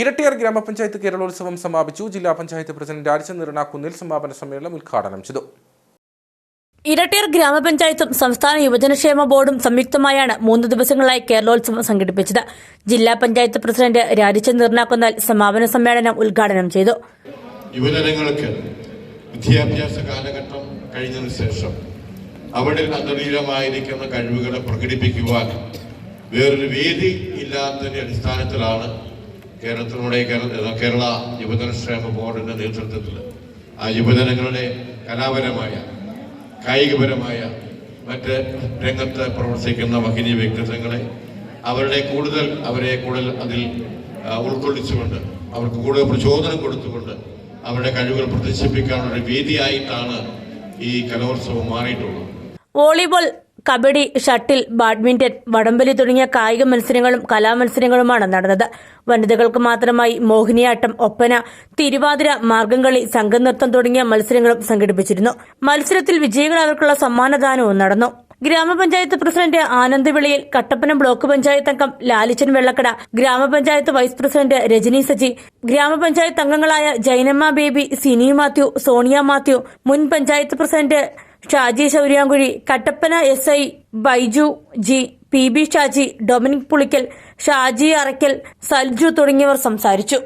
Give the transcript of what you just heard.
ഇരട്ടിയാർ ഗ്രാമപഞ്ചായത്ത് കേരളോത്സവം സമാപിച്ചു. ജില്ലാ പഞ്ചായത്ത് പ്രസിഡന്റ് രാജചന്ദ്രന കുന്നിൽ സമാപന സമ്മേളനം ഉദ്ഘാടനം ചെയ്തു. ഇരട്ടിയർ ഗ്രാമപഞ്ചായത്തും സംസ്ഥാന യുവജനക്ഷേമ ബോർഡും സംയുക്തമായാണ് മൂന്ന് ദിവസങ്ങളായി കേരളോത്സവം സംഘടിപ്പിച്ചത്. ജില്ലാ പഞ്ചായത്ത് പ്രസിഡന്റ് രാജചന്ദ്രന കുന്നാൽ സമാപന സമ്മേളനം ഉദ്ഘാടനം ചെയ്തു. യുവജനങ്ങൾക്ക് വിദ്യാഭ്യാസ കാലഘട്ടം കഴിഞ്ഞതിന് ശേഷം അവിടെ അന്തരീരമായിരിക്കുന്ന കഴിവുകളെ പ്രകടിപ്പിക്കുവാൻ വേറൊരു വേദി ഇല്ലാത്തതിന്റെ അടിസ്ഥാനത്തിലാണ് കേരളത്തിലൂടെ കേരള- യുവജന യുവജനക്ഷേമ ബോർഡിന്റെ നേതൃത്വത്തിൽ ആ യുവജനങ്ങളുടെ കലാപരമായ കായികപരമായ മറ്റ് രംഗത്ത് പ്രവർത്തിക്കുന്ന വഹിനി വ്യക്തിത്വങ്ങളെ അവരുടെ കൂടുതൽ അവരെ കൂടുതൽ അതിൽ ഉൾക്കൊള്ളിച്ചുകൊണ്ട് അവർക്ക് കൂടുതൽ പ്രചോദനം കൊടുത്തുകൊണ്ട് അവരുടെ കഴിവുകൾ പ്രദർശിപ്പിക്കാനുള്ള വേദിയായിട്ടാണ് ഈ കലോത്സവം മാറിയിട്ടുള്ളത്. വോളിബോൾ കബഡി ഷട്ടിൽ ബാഡ്മിന്റൺ വടംവലി തുടങ്ങിയ കായിക മത്സരങ്ങളും കലാമത്സരങ്ങളുമാണ് നടന്നത്. വനിതകൾക്ക് മാത്രമായി മോഹിനിയാട്ടം ഒപ്പന തിരുവാതിര മാർഗംകളി സംഘനൃത്തം തുടങ്ങിയ മത്സരങ്ങളും സംഘടിപ്പിച്ചിരുന്നു. മത്സരത്തിൽ വിജയികൾ അവർക്കുള്ള സമ്മാനദാനവും നടന്നു. ഗ്രാമപഞ്ചായത്ത് പ്രസിഡന്റ് ആനന്ദവിളിയിൽ കട്ടപ്പന ബ്ലോക്ക് പഞ്ചായത്ത് അംഗം ലാലിച്ചൻ വെള്ളക്കട ഗ്രാമപഞ്ചായത്ത് വൈസ് പ്രസിഡന്റ് രജനി സജി ഗ്രാമപഞ്ചായത്ത് അംഗങ്ങളായ ജൈനമ്മ ബേബി സിനി മാത്യു സോണിയ മാത്യു മുൻ panchayat president Shaji Shouryamkuzhi Kattappana S I Baiju G P B Shaji Dominic Pulickal Shaji Arackal Salju തുടങ്ങിയവർ സംസാരിച്ചു.